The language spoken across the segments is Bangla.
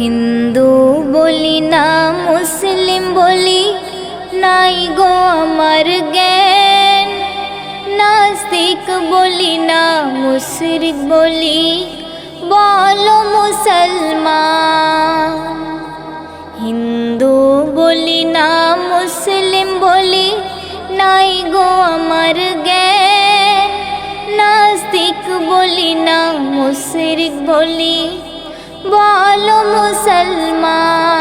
হিন্দু বলি না, মুসলিম বলি নাই গো আমার জ্ঞান। নাস্তিক বলি না, মুশরিক বলি, বলো মুসলমান। হিন্দু বলি না, মুসলিম বলি নাই গো আমার জ্ঞান। নাস্তিক বলি না, মুশরিক বলি বলো মুসলমান।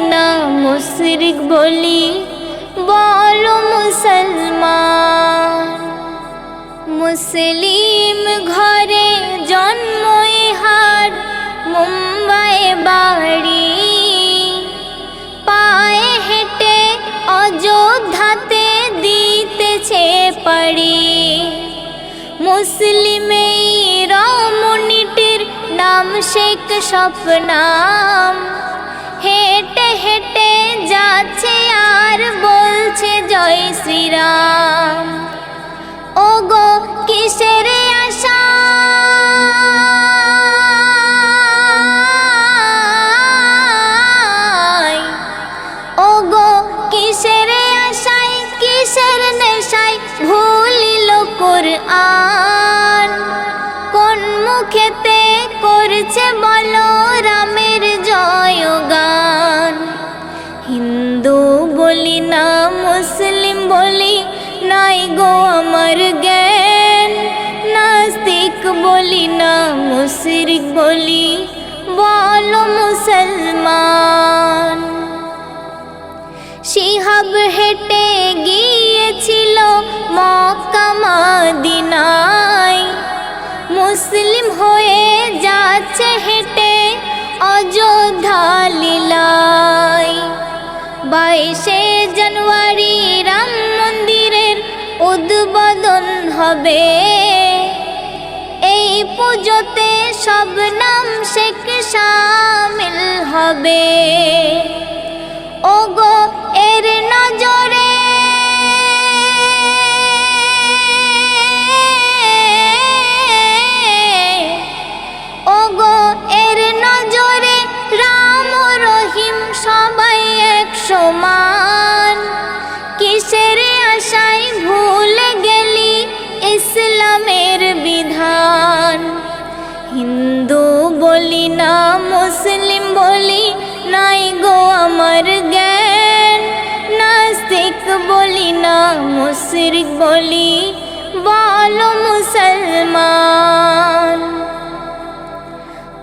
না মুশরিক বলি, বলো মুসলমান। মুসলিম ঘরে জন্ম ইহার, মুম্বাই বাড়ি। পায়ে হেঁটে অযোধ্যাতে দিতেছে পাড়ি। মুসলিমেই রমণীটির নাম শেখ স্বপ্নাম। হেঁটে হেঁটে যাচ্ছে আর বলছে, জয় শ্রীরাম। ও গো কিসের আশা? কিসের ভুলিল কোরআন? কোন মুখেতে করছে বলো বলি না মুশরিক বলি, বলো মুসলমান। শিহাব হেঁটে গিয়েছিল মক্কা মাদিনায়। মুসলিম হয়ে যাচ্ছে হেঁটে অযোধ্যা লীলায়। বাইশে জানুয়ারি রাম মন্দিরের উদ্বোধন হবে। পুজোতে সব নাম শেখ সামিল হবে। ওগো এর নজরে মুসলিম বলি, নাই গো আমার জ্ঞান। নাস্তিক বলি, না মুশরিক বলি, বলো মুসলমান।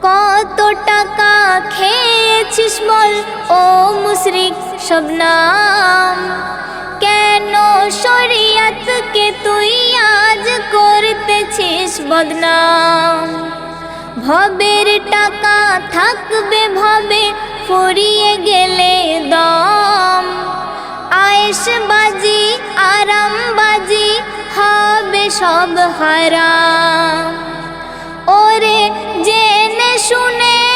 কত টাকা খেয়েছিস বল, ও মুশরিক, সব নাম। কেন শরিয়াতকে তুই আজ করতেছিস বদনাম? ভবের টাকা থাকবে ভবে, ফুরিয়ে গেলে দম। আয়েস বাজি, আরাম বাজি, হবে সব হারাম। ওরে জেনে শুনে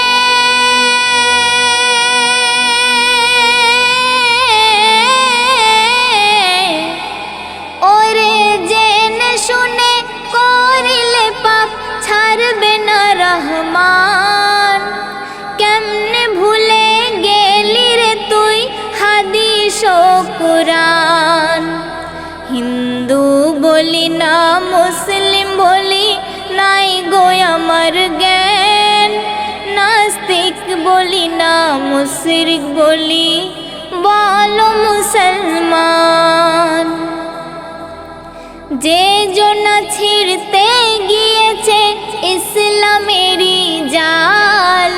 মুশরিক বলি, বলো মুসলমান। যে জনা ছিড়তে গিয়েছে ইসলামেরই জাল,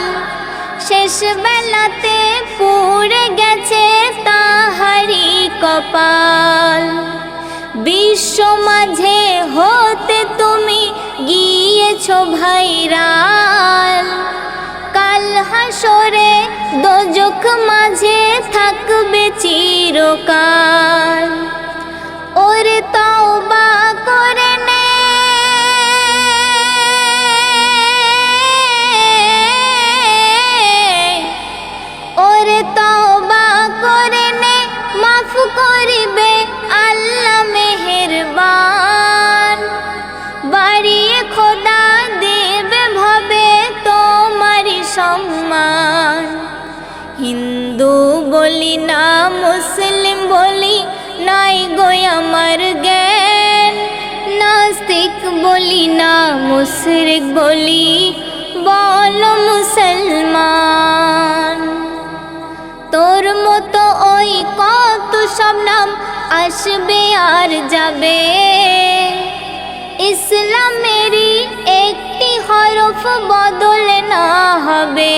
শেষ বেলাতে পুড়ে গেছে তাহারি কপাল। বিশ্ব মাঝে হতে তুমি ভাইরাল, কাল হাসরে দোজক মাঝে থাকবে চিরকাল। ওরে তাও বা করে বলি না মুসলিম বলি নাই গো আমার জ্ঞান। নাস্তিক বলি না মুশরিক বলি, বল মুসলমান। তোর মতো ওই কত সব নাম আসবে আর যাবে। ইসলামেরই একটি হরফ বদল না হবে।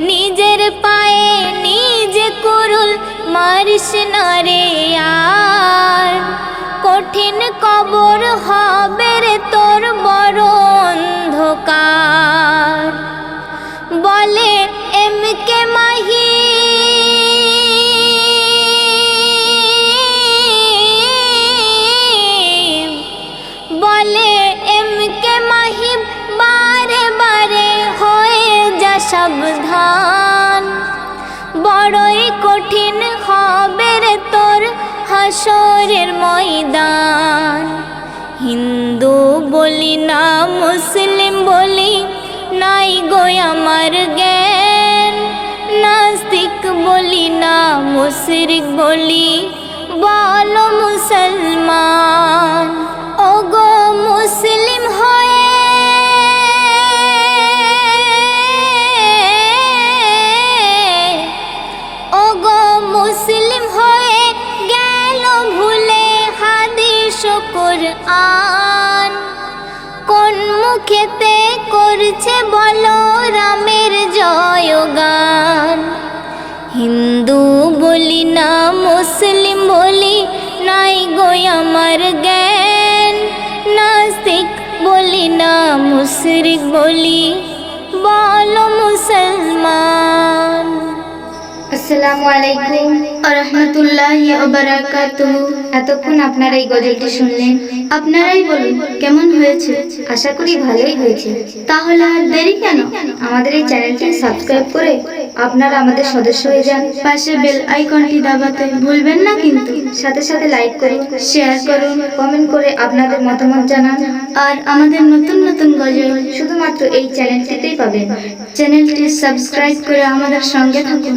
নিজের পায়ে করুল মারিস রে আর। কঠিন কবর হবে রে তোর বড় হাসরের ময়দান। হিন্দু বলি না, মুসলিম বলি নাই গো আমার জ্ঞান। নাস্তিক বলি না, মুশরিক বলি বলো মুসলমান। ও গো মুসলিম হয়ে কোরআন। কোন মুখেতে করছে বলো রামের জয়গান। হিন্দু বলি না, মুসলিম বলি নাই গো আমার জ্ঞান। নাস্তিক বলি না, মুশরিক বলো আসসালামু আলাইকুম। রহমতুল্লাহি বারাকাতুহু। এতক্ষণ আপনারা এই গজলটি শুনলেন। আপনারাই বলুন কেমন হয়েছে? আশা করি ভালোই হয়েছে। তাহলে আর দেরি কেন? আমাদের এই চ্যানেলটি সাবস্ক্রাইব করে আপনারা আমাদের সদস্য হয়ে যান। পাশে বেল আইকনটি দাবাতে ভুলবেন না কিন্তু। সাথে সাথে লাইক করুন শেয়ার করুন কমেন্ট করে আপনাদের মতামত জানান। আর আমাদের নতুন নতুন গজল শুধুমাত্র এই চ্যানেলটিতেই পাবেন। চ্যানেলটি সাবস্ক্রাইব করে আমাদের সঙ্গে থাকুন।